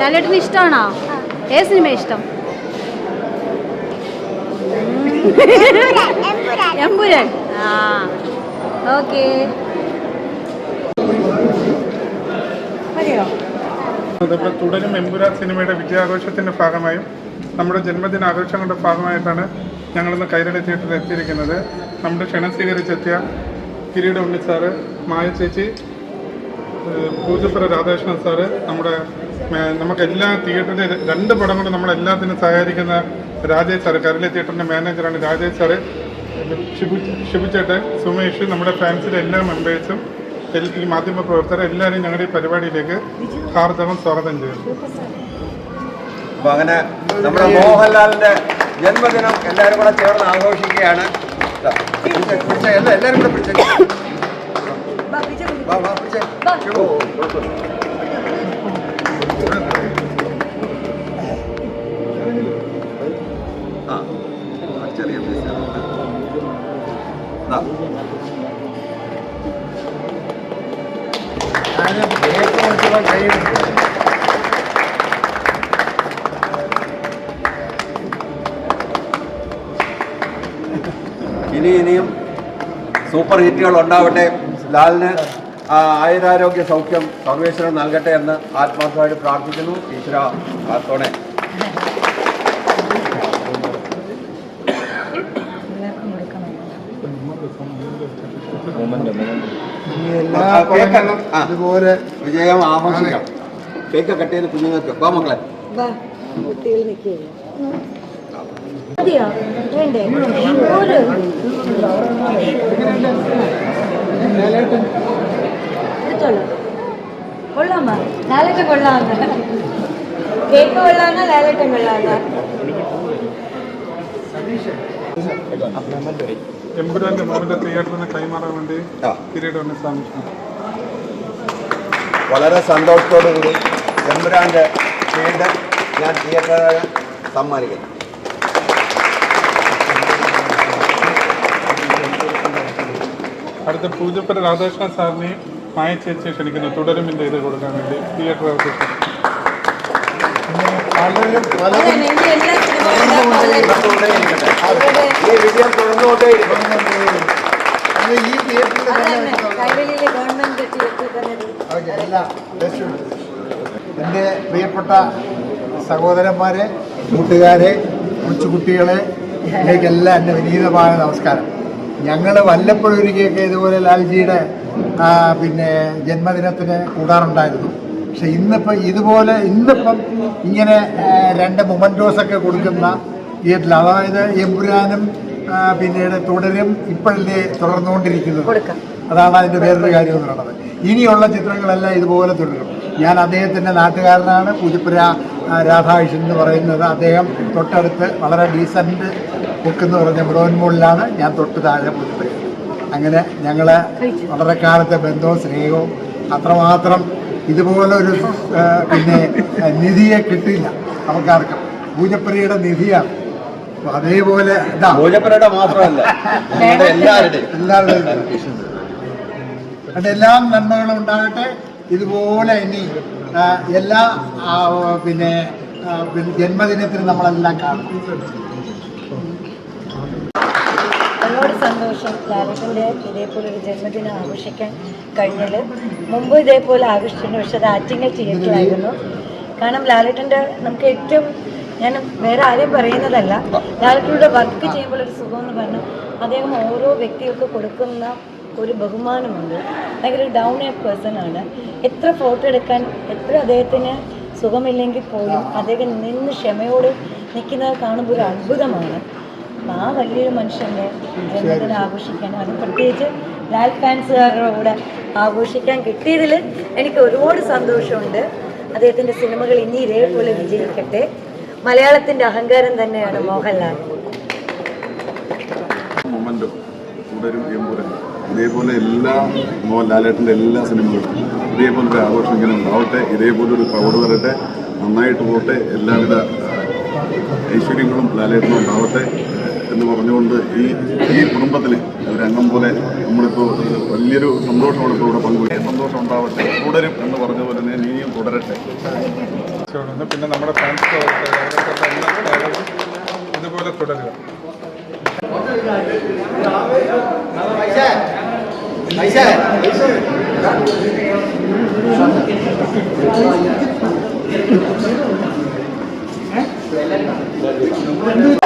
ലാലേട്ടന് ഇഷ്ടമാണോ? ഏത് സിനിമ ഇഷ്ടം? എമ്പുരാൻ ആ. ഓക്കെ. മതിയോ? തുടരും എമ്പുരാൻ സിനിമയുടെ വിജയാഘോഷത്തിന്റെ ഭാഗമായും നമ്മുടെ ജന്മദിന ആഘോഷങ്ങളുടെ ഭാഗമായിട്ടാണ് ഞങ്ങളിന്ന് കൈരളി തിയേറ്ററിൽ എത്തിയിരിക്കുന്നത്. നമ്മുടെ ക്ഷണം സ്വീകരിച്ചെത്തിയ കിരീട ഉണ്ണി സാറ് മായ ചേച്ചി പൂജപ്പുര രാധാകൃഷ്ണൻ സാറ് നമ്മുടെ നമുക്കെല്ലാ തിയേറ്ററിന്റെ രണ്ട് പടം കൊണ്ട് നമ്മളെല്ലാത്തിനും സഹകരിക്കുന്ന രാജേഷ് സാറ് കരളി തിയേറ്ററിന്റെ മാനേജറാണ് രാജേഷ് സാറ്. ഷിബു ഷിബുചേട്ടൻ സുമേഷ് നമ്മുടെ ഫാൻസിലെ എല്ലാ മെമ്പേഴ്സും ഈ മാധ്യമ പ്രവർത്തകർ എല്ലാവരും ഞങ്ങളുടെ ഈ പരിപാടിയിലേക്ക് ഹാർദവം സ്വാഗതം ചെയ്യുന്നു. അപ്പോൾ അങ്ങനെ നമ്മുടെ മോഹൻലാലിന്റെ ജന്മദിനം എല്ലാവരും കൂടെ ചേർന്ന് ആഘോഷിക്കുകയാണ്. എല്ലാവരും കൂടെ പിടിച്ചേ. വാ, വാ. ആ. ഇനി ഇനിയും സൂപ്പർ ഹിറ്റുകൾ ഉണ്ടാവട്ടെ ലാലിന് ആയുരാരോഗ്യ സൗഖ്യം സർവേശ്വരൻ നൽകട്ടെ എന്ന് ആത്മാർത്ഥമായിട്ട് പ്രാർത്ഥിക്കുന്നു. ഈശ്വര ആത്തോണെ. ഇതുപോലെ വിജയം ആഘോഷിക്കാം. കേക്ക് കട്ട് ചെയ്ത് കുഞ്ഞുങ്ങൾക്ക്. വാ മക്കളെ. വേണ്ടേ? എടുത്തോളൂ കൊള്ളാമോ ലാലേട്ടൻ കൊള്ളാന്ന് കേക്ക് കൊള്ളാന്നാ ലാലേട്ടൻ കൊള്ളാന്നാ എമ്പുരാന്റെ മോഹന്റെ തിയേറ്ററിന് കൈമാറാൻ വേണ്ടി ആ. കിരീട ഉണ്ണി സാമിഷ്ണു വളരെ സന്തോഷത്തോടു കൂടി എമ്പുരാൻ്റെ ഫീൽഡ് ഞാൻ തിയേറ്ററിന് സമ്മാനിക്കുന്നു അടുത്ത പൂജപ്പുര രാധാകൃഷ്ണൻ സാറിനെയും മായ ചേച്ചിയെ ക്ഷണിക്കുന്നു. തുടരുമിന്റെ ഇത് കൊടുക്കാൻ വേണ്ടി. തിയേറ്റർ എന്റെ പലരും ഈ തിയേറ്ററിൽ എന്റെ പ്രിയപ്പെട്ട സഹോദരന്മാരെ കൂട്ടുകാരെ കൊച്ചുകുട്ടികളെ ഇതിലേക്കെല്ലാം എന്റെ വിനീതമായ നമസ്കാരം. ഞങ്ങൾ വല്ലപ്പോഴൊരിക്കലൊക്കെ ഇതുപോലെ ലാൽജിയുടെ പിന്നെ ജന്മദിനത്തിന് കൂടാറുണ്ടായിരുന്നു. പക്ഷെ ഇന്നിപ്പോൾ ഇതുപോലെ ഇന്നിപ്പം ഇങ്ങനെ രണ്ട് മൊമന്റോസൊക്കെ കൊടുക്കുന്ന തിയേറ്ററിൽ അതായത് എമ്പുരാനും പിന്നീട് തുടരും ഇപ്പോഴല്ലേ തുടർന്നുകൊണ്ടിരിക്കുന്നത്. അതാണ് അതിന്റെ വേറൊരു കാര്യം എന്ന് പറയുന്നത്. ഇനിയുള്ള ചിത്രങ്ങളെല്ലാം ഇതുപോലെ തുടരും. ഞാൻ അദ്ദേഹത്തിന്റെ നാട്ടുകാരനാണ് പൂജപ്പുര രാധാകൃഷ്ണൻ എന്ന് പറയുന്നത്. അദ്ദേഹം തൊട്ടടുത്ത് വളരെ ഡീസന്റ് ബുക്ക് എന്ന് പറഞ്ഞ ബ്രോൻമൂളിലാണ് ഞാൻ തൊട്ട് താഴെ പോയി അങ്ങനെ ഞങ്ങൾ വളരെ കാലത്തെ ബന്ധവും സ്നേഹവും അത്രമാത്രം ഇതുപോലൊരു ഒരു പിന്നെ നിധിയെ കിട്ടില്ല നമുക്കാർക്കും. പൂജപ്പുരയുടെ നിധിയാണ്. അപ്പൊ അതേപോലെ ഇതാ. ഭോജപ്പുരയുടെ മാത്രമല്ല എല്ലാവരുടെയും. എല്ലാവരുടെയും അതെല്ലാം നന്മകളും ഉണ്ടാകട്ടെ. ഇതുപോലെ ഇനി എല്ലാ പിന്നെ ജന്മദിനത്തിന് നമ്മളെല്ലാം കാണും. ഒരുപാട് സന്തോഷം ലാലേട്ടന്റെ ഇതേപോലെ ഒരു ജന്മദിനം ആഘോഷിക്കാൻ കഴിഞ്ഞത്. മുമ്പ് ഇതേപോലെ ആഘോഷിച്ചിട്ടുണ്ട് പക്ഷെ അത് ആറ്റിങ്ങൽ തിയേറ്ററിലായിരുന്നു കാരണം ലാലേട്ടന്റെ നമുക്ക് ഏറ്റവും ഞാൻ വേറെ ആരെയും പറയുന്നതല്ല. ലാലേട്ടന്റെ വർക്ക് ചെയ്യുമ്പോൾ ഒരു സുഖം എന്ന് പറഞ്ഞാൽ അദ്ദേഹം ഓരോ വ്യക്തികൾക്ക് കൊടുക്കുന്ന ഒരു ബഹുമാനമുണ്ട്. ഭയങ്കര ഡൗൺ എ പേഴ്സൺ ആണ്. എത്ര ഫോട്ടോ എടുക്കാൻ എത്ര അദ്ദേഹത്തിന് സുഖമില്ലെങ്കിൽ പോലും അദ്ദേഹം നിന്ന് ക്ഷമയോട് നിൽക്കുന്നത് കാണുമ്പോൾ ഒരു അത്ഭുതമാണ്. അപ്പൊ ആ വലിയൊരു മനുഷ്യന്റെ ജന്മദിനം ആഘോഷിക്കാൻ അത് പ്രത്യേകിച്ച് ലാൽ ഫാൻസുകാരുടെ കൂടെ ആഘോഷിക്കാൻ കിട്ടിയതിൽ എനിക്ക് ഒരുപാട് സന്തോഷമുണ്ട്. അദ്ദേഹത്തിന്റെ സിനിമകൾ ഇനി ഇതേപോലെ വിജയിക്കട്ടെ. മലയാളത്തിന്റെ അഹങ്കാരം തന്നെയാണ് മോഹൻലാൽ. മൊമെന്റോ തുടരും എമ്പുരാൻ ഇതേപോലെ എല്ലാ മോഹൻലാലേട്ടന്റെ എല്ലാ സിനിമകളും ഇതേപോലെ ഒരു ആഘോഷം ഇങ്ങനെ ഉണ്ടാവട്ടെ ഇതേപോലെ ഒരു ക്രൗഡ് വരട്ടെ നന്നായിട്ട് പോട്ടെ എല്ലാവിധ ഐശ്വര്യങ്ങളും ലാലേട്ടനും ഉണ്ടാവട്ടെ. എന്ന് പറഞ്ഞുകൊണ്ട് ഈ ഈ കുടുംബത്തിലെ ഒരംഗം പോലെ നമ്മളിപ്പോൾ വലിയൊരു സന്തോഷമാണ് ഇപ്പോൾ ഇവിടെ പങ്കുവയ്ക്കുക സന്തോഷം ഉണ്ടാവട്ടെ തുടരും എന്ന് പറഞ്ഞ പോലെ തന്നെ ഇനിയും തുടരട്ടെ. പിന്നെ നമ്മുടെ ഫാൻസ് ഇതുപോലെ തുടരുക. എന്ത്